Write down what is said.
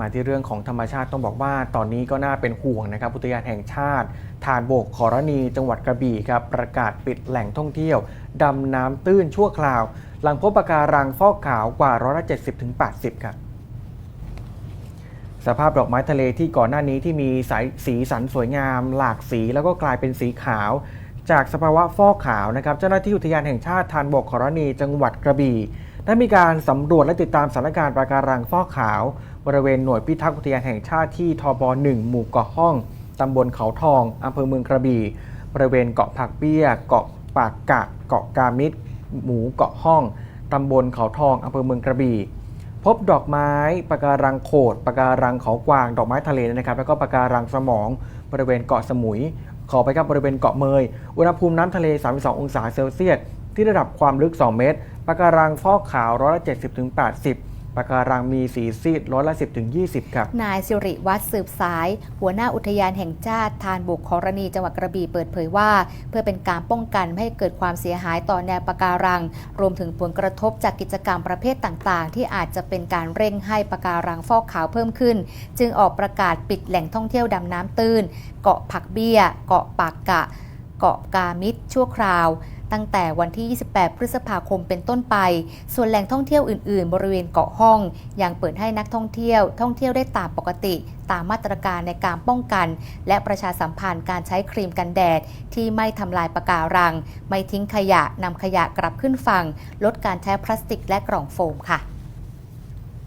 มาที่เรื่องของธรรมชาติต้องบอกว่าตอนนี้ก็น่าเป็นห่วงนะครับอุทยานแห่งชาติ ทานโบกขอรณีจังหวัดกระบี่ครับประกาศปิดแหล่งท่องเที่ยว ดำน้ำตื้นชั่วคราว หลังพบปะการังฟอกขาวกว่าร้อยละ70-80ครับสภาพดอกไม้ทะเลที่ก่อนหน้านี้ที่มีสายสีสันสวยงาม หลากสีแล้วก็กลายเป็นสีขาว จากสภาวะฟอกขาวนะครับเจ้าหน้าที่อุทยานแห่งชาติทานบกขอรณีจังหวัดกระบี่ ได้มีการสำรวจและติดตามสถานการณ์ปะการังฟอกขาว บริเวณหน่วยพิทักษ์อุทยานแห่งชาติที่ทบ1หมู่เกาะห้องตำบลเขาทองอำเภอเมืองกระบี่บริเวณเกาะผักเบี้ย เกาะปากกะ เกาะกามิดหมู่เกาะห้องตำบลเขาทองอำเภอเมืองกระบี่พบดอกไม้ปะการังโขดปะการังเขากวาง ดอกไม้ทะเลนะครับ แล้วก็ปะการังสมองบริเวณเกาะสมุย ขอไปครับบริเวณเกาะเมย อุณหภูมิน้ำทะเล 32 องศาเซลเซียส ที่ระดับความลึก 2 เมตร ปะการังฟอกขาวร้อยละ70ถึง80 ปะการังมีสีซีดร้อยละ10ถึง20 ครับ นายสิริวัตรสืบสาย หัวหน้าอุทยานแห่งชาติทานบุกคอรณีจังหวัดกระบี่เปิดเผยว่า เพื่อเป็นการป้องกันไม่ให้เกิดความเสียหายต่อแนวปะการัง รวมถึงผลกระทบจากกิจกรรมประเภทต่างๆ ที่อาจจะเป็นการเร่งให้ปะการังฟอกขาวเพิ่มขึ้น จึงออกประกาศปิดแหล่งท่องเที่ยวดำน้ำตื้น เกาะผักเบี้ย เกาะปากกะ เกาะกามิดชั่วคราว ตั้งแต่วันที่ 28 พฤษภาคมเป็นต้นไป ส่วนแหล่งท่องเที่ยวอื่น ๆ บริเวณเกาะห้อง ยังเปิดให้นักท่องเที่ยว ท่องเที่ยวได้ตามปกติ ตามมาตรการในการป้องกัน และประชาสัมพันธ์การใช้ครีมกันแดด ที่ไม่ทำลายปะการัง ไม่ทิ้งขยะนำขยะกลับขึ้นฝั่งลดการใช้พลาสติกและกล่องโฟมค่ะ